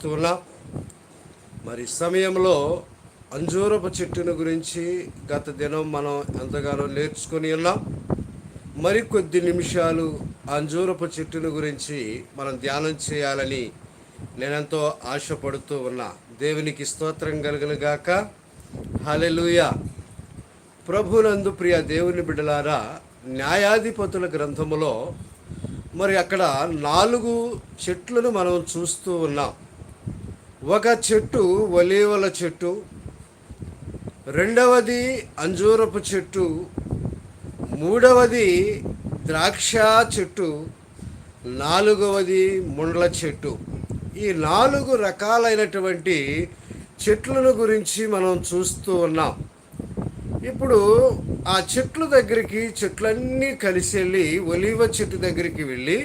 చూస్తూ ఉన్నాం మరి సమయంలో అంజూరపు చెట్టును గురించి గత దినం మనం ఎంతగానో నేర్చుకొని ఉన్నాం. మరి కొద్ది నిమిషాలు అంజూరపు చెట్టును గురించి మనం ధ్యానం చేయాలని నేనెంతో ఆశపడుతూ ఉన్నా. దేవునికి స్తోత్రం కలుగును గాక. హలెలుయ ప్రభునందు ప్రియ దేవుని బిడ్డలారా న్యాయాధిపతుల గ్రంథములో మరి అక్కడ నాలుగు చెట్లను మనం చూస్తూ ఉన్నాం. ఒక చెట్టు ఒలీవల చెట్టు రెండవది అంజూరపు చెట్టు మూడవది ద్రాక్ష చెట్టు నాలుగవది ముండ్ల చెట్టు. ఈ నాలుగు రకాలైనటువంటి చెట్లను గురించి మనం చూస్తూ ఉన్నాం. ఇప్పుడు ఆ చెట్ల దగ్గరికి చెట్లన్నీ కలిసి వెళ్ళి ఒలీవ చెట్టు దగ్గరికి వెళ్ళి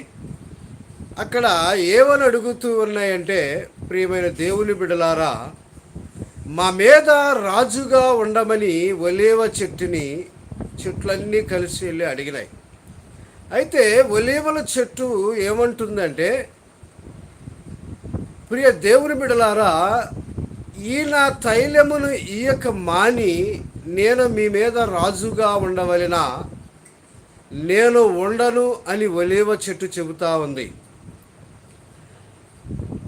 అక్కడ ఏమని అడుగుతూ ఉన్నాయంటే ప్రియమైన దేవుని బిడలారా మా మీద రాజుగా ఉండమని ఒలేవ చెట్టుని చెట్లన్నీ కలిసి వెళ్ళి అడిగినాయి. అయితే ఒలేవల చెట్టు ఏమంటుందంటే ప్రియ దేవుని బిడలారా ఈ నా తైలమును ఈయక మాని నేను మీ మీద రాజుగా ఉండవలన? నేను ఉండను అని ఒలేవ చెట్టు చెబుతా ఉంది.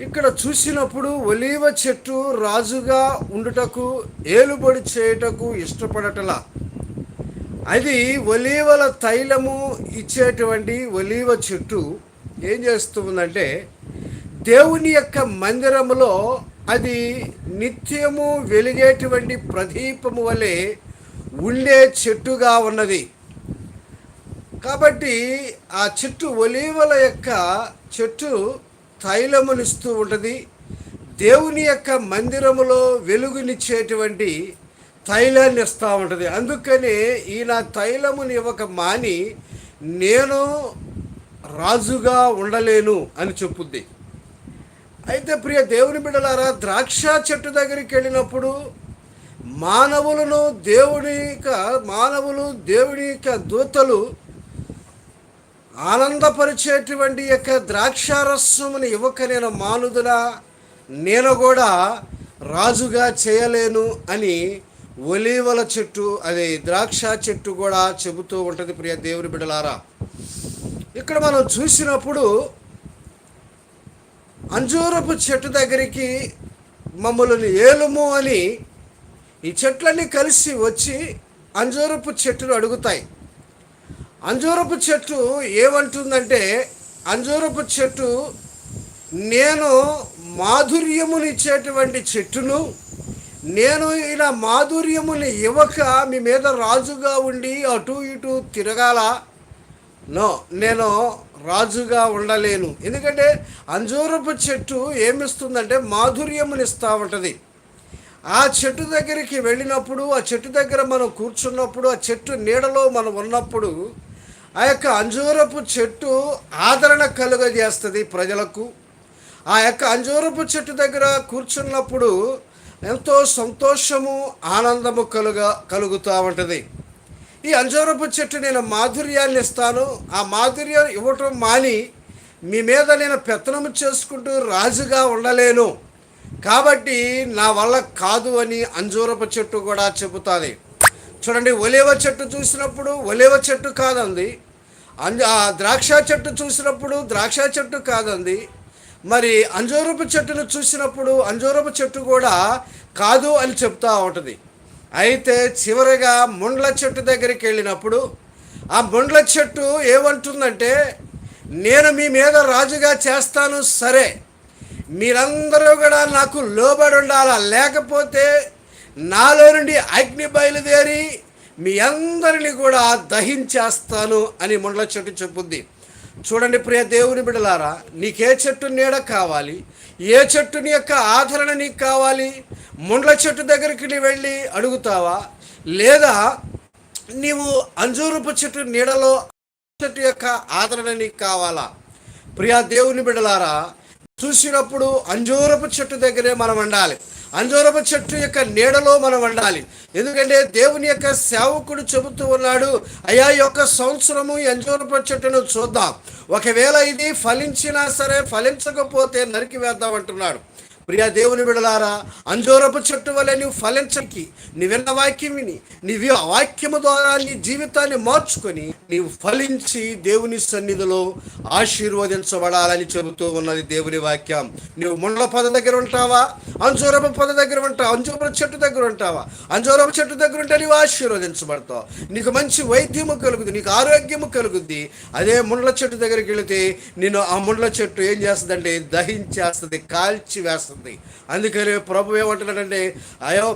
ఇక్కడ చూసినప్పుడు ఒలీవ చెట్టు రాజుగా ఉండుటకు ఏలుబడి చేయుటకు ఇష్టపడటలా. అది ఒలీవల తైలము ఇచ్చేటువంటి ఒలీవ చెట్టు. ఏం చేస్తుందంటే దేవుని యొక్క మందిరములో అది నిత్యము వెలిగేటువంటి ప్రదీపము వలె ఉండే చెట్టుగా ఉన్నది. కాబట్టి ఆ చెట్టు ఒలీవల యొక్క చెట్టు తైలమునిస్తూ ఉంటుంది. దేవుని యొక్క మందిరములో వెలుగునిచ్చేటువంటి తైలాన్ని ఇస్తూ ఉంటుంది. అందుకనే ఈయన తైలముని ఇవ్వక మాని నేను రాజుగా ఉండలేను అని చెప్పుద్ది. అయితే ప్రియ దేవుని బిడ్డలారా ద్రాక్ష చెట్టు దగ్గరికి వెళ్ళినప్పుడు మానవులను దేవుని యొక్క మానవులు దేవుని యొక్క దూతలు ఆనందపరిచేటువంటి యొక్క ద్రాక్షారసముని ఇవ్వక నేను మానుదులా నేను కూడా రాజుగా చేయలేను అని ఒలీవల చెట్టు అది ద్రాక్ష చెట్టు కూడా చెబుతూ ఉంటుంది ప్రియ దేవుని బిడ్డలారా. ఇక్కడ మనం చూసినప్పుడు అంజూరపు చెట్టు దగ్గరికి మమ్మల్ని ఏలుము అని ఈ చెట్లన్నీ కలిసి వచ్చి అంజూరపు చెట్టును అడుగుతాయి. అంజూరపు చెట్టు ఏమంటుందంటే అంజూరపు చెట్టు నేను మాధుర్యమునిచ్చేటువంటి చెట్టును నేను ఇలా మాధుర్యముని ఇవ్వక మీ మీద రాజుగా ఉండి అటు ఇటు తిరగాల. నో నేను రాజుగా ఉండలేను. ఎందుకంటే అంజూరపు చెట్టు ఏమిస్తుందంటే మాధుర్యమునిస్తూ ఉంటుంది ఆ చెట్టు దగ్గరికి వెళ్ళినప్పుడు ఆ చెట్టు దగ్గర మనం కూర్చున్నప్పుడు ఆ చెట్టు నీడలో మనం ఉన్నప్పుడు ఆ యొక్క అంజూరపు చెట్టు ఆదరణ కలుగజేస్తుంది ప్రజలకు. ఆ యొక్క అంజూరపు చెట్టు దగ్గర కూర్చున్నప్పుడు ఎంతో సంతోషము ఆనందము కలుగ కలుగుతూ ఉంటుంది. ఈ అంజూరపు చెట్టు నేను మాధుర్యాన్ని ఇస్తాను. ఆ మాధుర్యం ఇవ్వటం మాని మీ మీద నేను పెత్తనము చేసుకుంటూ రాజుగా ఉండలేను. కాబట్టి నా వల్ల కాదు అని అంజూరపు చెట్టు కూడా చెబుతుంది. చూడండి ఒలేవ చెట్టు చూసినప్పుడు ఒలేవ చెట్టు కాదంది. అంజ ఆ ద్రాక్ష చెట్టు చూసినప్పుడు ద్రాక్ష చెట్టు కాదంది. మరి అంజూరపు చెట్టును చూసినప్పుడు అంజూరపు చెట్టు కూడా కాదు అని చెప్తా ఉంటుంది. అయితే చివరిగా ముండ్ల చెట్టు దగ్గరికి వెళ్ళినప్పుడు ఆ ముండ్ల చెట్టు ఏమంటుందంటే నేను మీ మీద రాజుగా చేస్తాను సరే. మీరందరూ కూడా నాకు లోబడి ఉండాలా? లేకపోతే నాలో నుండి అగ్ని బయలుదేరి మీ అందరిని కూడా దహించేస్తాను అని మండల చెట్టు చెప్పుద్ది. చూడండి ప్రియ దేవుని బిడలారా నీకే చెట్టు నీడ కావాలి ఏ చెట్టుని యొక్క ఆదరణ నీకు కావాలి ముండ్ల చెట్టు దగ్గరికి నీ వెళ్ళి అడుగుతావా? లేదా నీవు అంజూరపు చెట్టు నీడలో చెట్టు యొక్క ఆదరణ నీకు కావాలా? ప్రియా దేవుని బిడలారా చూసినప్పుడు అంజూరపు చెట్టు దగ్గరే మనం ఉండాలి అంజూరపు చెట్టు యొక్క నీడలో మనం ఉండాలి ఎందుకంటే దేవుని యొక్క సేవకుడు చెబుతూ ఉన్నాడు అయ్యా యొక్క సంవత్సరము అంజూరపు చెట్టును చూద్దాం. ఒకవేళ ఇది ఫలించినా సరే ఫలించకపోతే నరికి వేద్దాం అంటున్నాడు. ప్రియ దేవుని విడలారా అంజోరపు చెట్టు వలె నువ్వు ఫలించకి నీ విన్న వాక్యం విని నీ వాక్యము ద్వారా నీ జీవితాన్ని మార్చుకొని నీవు ఫలించి దేవుని సన్నిధిలో ఆశీర్వదించబడాలని చెబుతూ ఉన్నది దేవుని వాక్యం. నువ్వు ముండ్ల పద దగ్గర ఉంటావా? అంజూరపు పద దగ్గర ఉంటావా? అంజూరపు చెట్టు దగ్గర ఉంటావా? అంజూరపు చెట్టు దగ్గర ఉంటే నీవు ఆశీర్వదించబడతావు. నీకు మంచి వైద్యము కలుగుతుంది నీకు ఆరోగ్యము కలుగుద్ది. అదే ముండల చెట్టు దగ్గరికి వెళితే నేను ఆ ముండల చెట్టు ఏం చేస్తుందంటే దహించేస్తుంది కాల్చి వేస్తుంది అందుకని ప్రభు ఏమంటున్నాడంటే అయో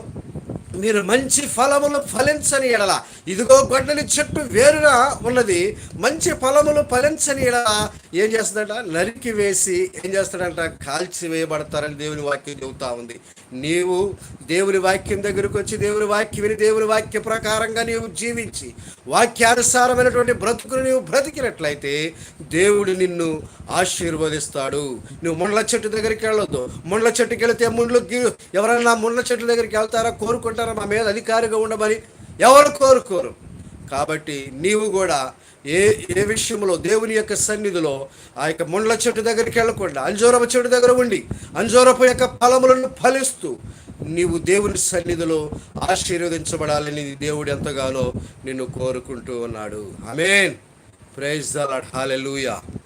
మీరు మంచి ఫలములు ఫలించని ఎడల. ఇదిగో గొడ్డలి చెట్టు వేరుగా ఉన్నది. మంచి ఫలములు ఫలించని ఎడల. ఏం చేస్తుందంట? నరికి వేసి ఏం చేస్తాడంట? కాల్చి వేయబడతారని దేవుని వాక్యం చెబుతా ఉంది. నీవు దేవుని వాక్యం దగ్గరకు వచ్చి దేవుని వాక్యం విని దేవుని వాక్య ప్రకారంగా నీవు జీవించి వాక్యానుసారమైనటువంటి బ్రతుకును నీవు బ్రతికినట్లయితే దేవుడు నిన్ను ఆశీర్వదిస్తాడు. నువ్వు ముండ్ల చెట్టు దగ్గరికి వెళ్ళొద్దు. ముండ్ల చెట్టుకి వెళితే ముండ్లు ఎవరైనా ముండ్ల చెట్టు దగ్గరికి వెళ్తారా? కోరుకుంటారా? మా మీద అధికారిగా ఉండమని ఎవరు కోరుకోరు. కాబట్టి నీవు కూడా ఏ ఏ విషయంలో దేవుని యొక్క సన్నిధిలో ఆ యొక్క ముండ్ల చెట్టు దగ్గరికి వెళ్ళకుండా అంజూరపు చెట్టు దగ్గర ఉండి అంజూరపు యొక్క ఫలములను ఫలిస్తూ నీవు దేవుని సన్నిధిలో ఆశీర్వదించబడాలని దేవుడు ఎంతగానో నిన్ను కోరుకుంటూ ఉన్నాడు. Amen praise the Lord.